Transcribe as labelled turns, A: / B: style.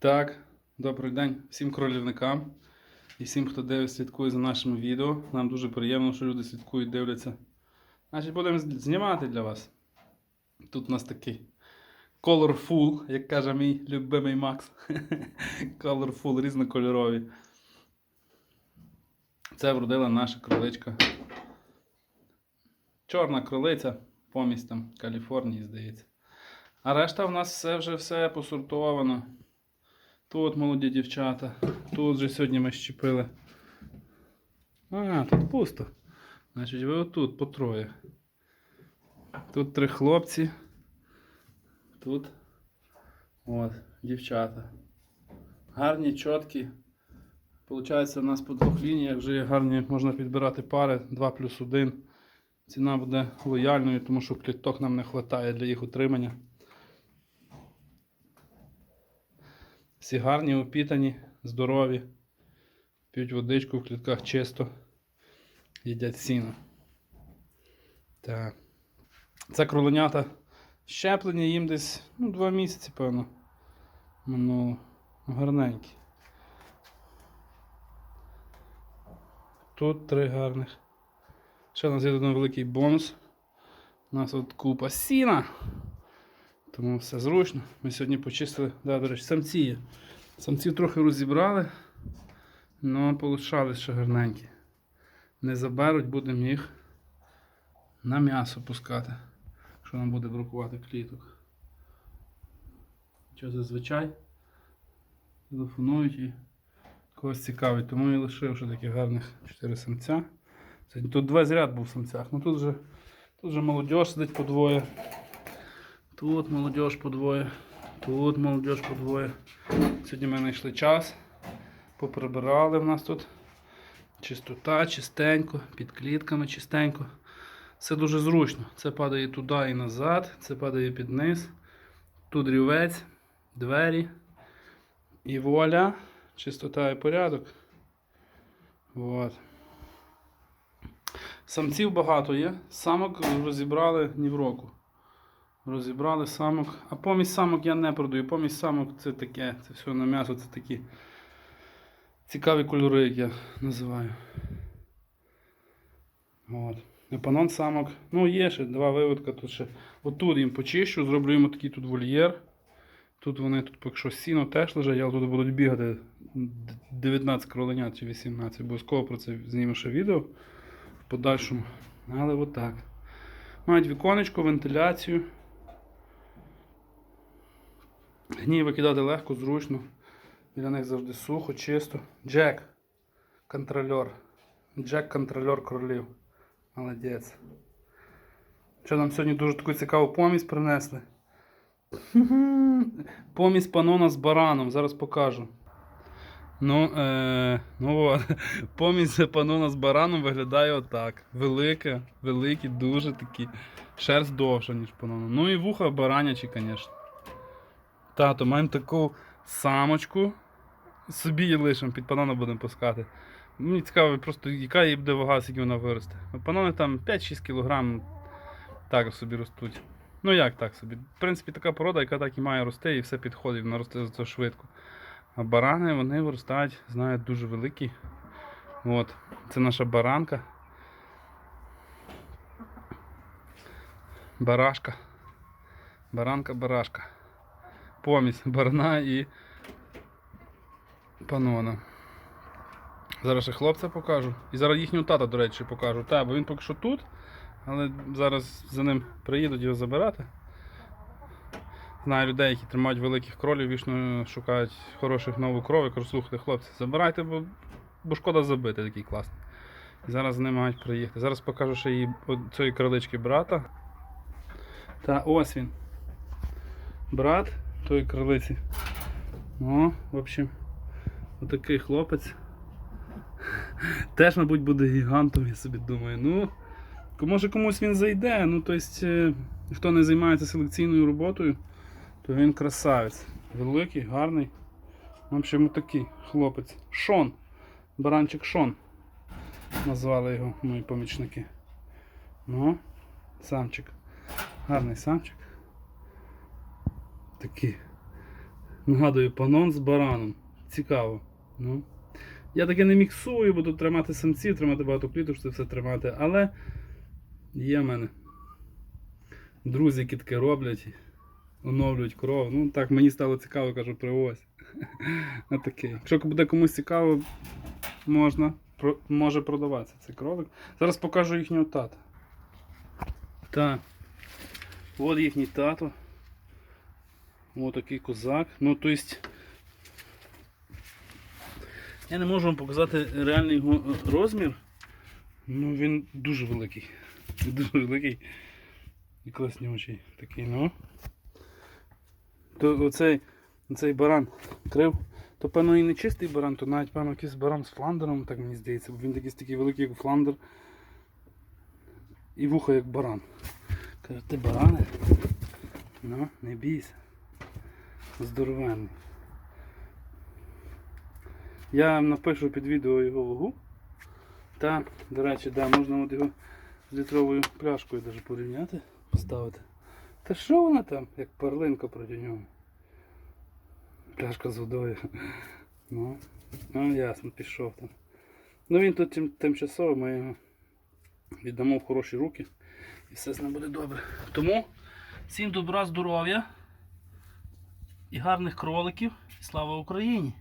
A: Так, добрий день всім кролівникам і всім, хто дивиться, слідкує за нашими відео. Нам дуже приємно, що люди слідкують, дивляться. Значить, будемо знімати для вас. Тут у нас такий colorful, як каже мій любимий Макс. colorful, різнокольорові. Це вродила наша кроличка. Чорна кролиця, помість там Каліфорнії, здається. А решта в нас все вже все посортовано. Тут молоді дівчата. Тут же сьогодні ми щепили. А, тут пусто. Значить, ви отут по троє. Тут три хлопці. Тут от, дівчата. Гарні, чіткі. Получається, у нас по двох лініях вже є гарні, можна підбирати пари 2 плюс 1. Ціна буде лояльною, тому що кліток нам не вистачає для їх утримання. Всі гарні, опітані, здорові. П'ють водичку в клітках чисто. Їдять сіно. Так. Це кроленята щеплені їм десь ну, два місяці, певно. Минуло. Гарненькі. Тут три гарних. Ще у нас є один великий бонус. У нас от купа сіна. Тому все зручно. Ми сьогодні почистили, да, до речі, самці є. Самців трохи розібрали, але полишали ще гарненькі. Не заберуть, будемо їх на м'ясо пускати, якщо нам буде бракувати кліток. Що зазвичай телефонують і когось цікавить. Тому я лишив ще таких гарних 4 самця. Тут два зряд був в самцях. Ну тут же, тут же молодь сидить по двоє. Тут молодь по двоє. Тут молодь по двоє. Сьогодні ми знайшли час. Поприбирали в нас тут. Чистота, чистенько, під клітками чистенько. Все дуже зручно. Це падає туди і назад, це падає під низ. Тут рівець, двері. І вуаля. Чистота і порядок. От. Самців багато є. Самок розібрали ні в року. Розібрали самок. А помість самок я не продаю. Помість самок це таке, це все на м'ясо, це такі цікаві кольори, як я називаю. От. Епанон самок. Ну, є ще два виводка. Тут ще. Отут їм почищу, зроблю їм такий тут вольєр. Тут вони тут поки що сіно теж лежать, але тут будуть бігати 19 кроленят чи 18. Обов'язково про це зніму ще відео в подальшому. Але отак. Мають віконечко, вентиляцію. Гній викидати легко, зручно. Біля них завжди сухо, чисто. Джек. Контрольор. Джек контрольор кролів. Молодець. Що нам сьогодні дуже таку цікаву помість принесли? Помість панона з бараном. Зараз покажу. Ну, е, ну от. Помість панона з бараном виглядає отак. Велике, великі, дуже такі. Шерсть довша, ніж панона. Ну і вуха баранячі, звісно. Тато, маємо таку самочку. Собі її лишимо, під панона будемо пускати. Мені цікаво, просто яка її буде вага, скільки вона виросте. Ну, Панони там 5-6 кг так собі ростуть. Ну як так собі? В принципі, така порода, яка так і має рости, і все підходить, вона росте за це швидко. А барани вони виростають, знають, дуже великі. От. Це наша баранка. Барашка. Баранка-барашка. Помість барана і панона. Зараз ще хлопця покажу. І зараз їхнього тата, до речі, покажу. Так, бо він поки що тут, але зараз за ним приїдуть його забирати. Знаю людей, які тримають великих кролів, вічно шукають хороших нову кров. Я кажу, слухайте, хлопці, забирайте, бо, бо шкода забити такий класний. І зараз вони мають приїхати. Зараз покажу ще її цієї кролички брата. Та ось він. Брат тої кролиці. О, в общем, отакий хлопець. Теж, мабуть, буде гігантом, я собі думаю. Ну, може комусь він зайде. Ну, тобто, е, хто не займається селекційною роботою, то він красавець. Великий, гарний. В общем, такий хлопець. Шон. Баранчик Шон. Назвали його мої помічники. Ну, самчик. Гарний самчик. Такий. Нагадую, панон з бараном. Цікаво. Ну. Я таке не міксую, буду тримати самців, тримати багато кліток, це все тримати. Але є в мене друзі, які таке роблять, оновлюють кров. Ну так, мені стало цікаво, кажу, привозь. Якщо буде комусь цікаво, можна, може продаватися цей кролик. Зараз покажу їхнього тата. Так. От їхній тато. Ось такий козак. Ну, то есть, я не можу вам показати реальний його е, розмір. Ну, він дуже великий. Дуже великий. І класнючий такий, ну. То оцей, оцей баран крив. То, певно, і не чистий баран, то навіть, певно, якийсь баран з фландером, так мені здається, бо він такий, такий великий, як фландер. І вухо як баран. Каже, ти баране? Ну, не бійся. Здоровенний. Я напишу під відео його вагу. Та, до речі, да, можна от його з літровою пляшкою даже порівняти, поставити. Та що вона там, як перлинка проти нього? Пляшка з водою. Ну, ну ясно, пішов там. Ну він тут тим, тимчасово, ми його віддамо в хороші руки і все з ним буде добре. Тому всім добра, здоров'я і гарних кроликів. Слава Україні!